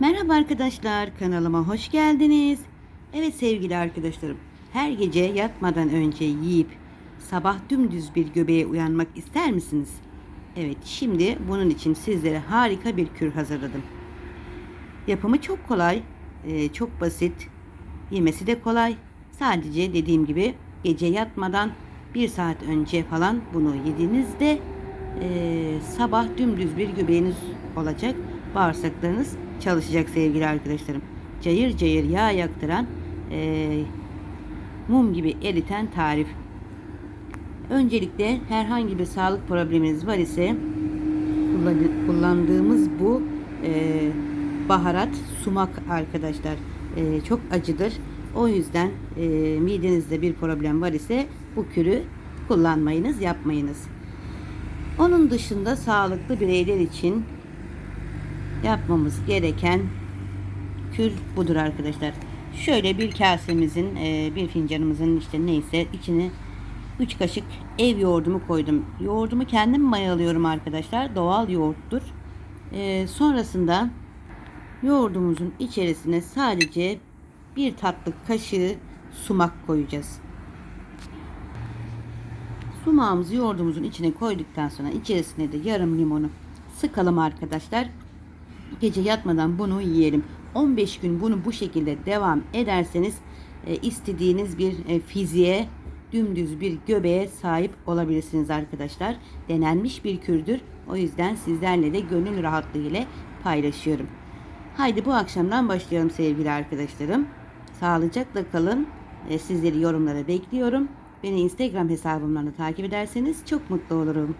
Merhaba arkadaşlar, kanalıma hoş geldiniz. Evet sevgili arkadaşlarım, her gece yatmadan önce yiyip sabah dümdüz bir göbeğe uyanmak ister misiniz? Evet, şimdi bunun için sizlere harika bir kür hazırladım. Yapımı çok kolay, e, çok basit, yemesi de kolay. Sadece dediğim gibi gece yatmadan bir saat önce falan bunu yediğinizde e, sabah dümdüz bir göbeğiniz olacak. Bağırsaklarınız çalışacak sevgili arkadaşlarım. Cayır cayır yağ yaktıran e, mum gibi eriten tarif. Öncelikle herhangi bir sağlık probleminiz var ise kullan- kullandığımız bu e, baharat sumak arkadaşlar e, çok acıdır. O yüzden e, midenizde bir problem var ise bu kürü kullanmayınız, yapmayınız. Onun dışında sağlıklı bireyler için yapmamız gereken kür budur arkadaşlar. Şöyle bir kasemizin, e, bir fincanımızın işte neyse içine 3 kaşık ev yoğurdumu koydum. Yoğurdumu kendim mayalıyorum arkadaşlar. Doğal yoğurttur. E, sonrasında yoğurdumuzun içerisine sadece bir tatlı kaşığı sumak koyacağız. Sumağımızı yoğurdumuzun içine koyduktan sonra içerisine de yarım limonu sıkalım arkadaşlar. Gece yatmadan bunu yiyelim. 15 gün bunu bu şekilde devam ederseniz e, istediğiniz bir e, fiziğe dümdüz bir göbeğe sahip olabilirsiniz arkadaşlar. Denenmiş bir kürdür. O yüzden sizlerle de gönül rahatlığı ile paylaşıyorum. Haydi bu akşamdan başlayalım sevgili arkadaşlarım. Sağlıcakla kalın. E, Sizleri yorumlara bekliyorum. Beni Instagram hesabımdan da takip ederseniz çok mutlu olurum.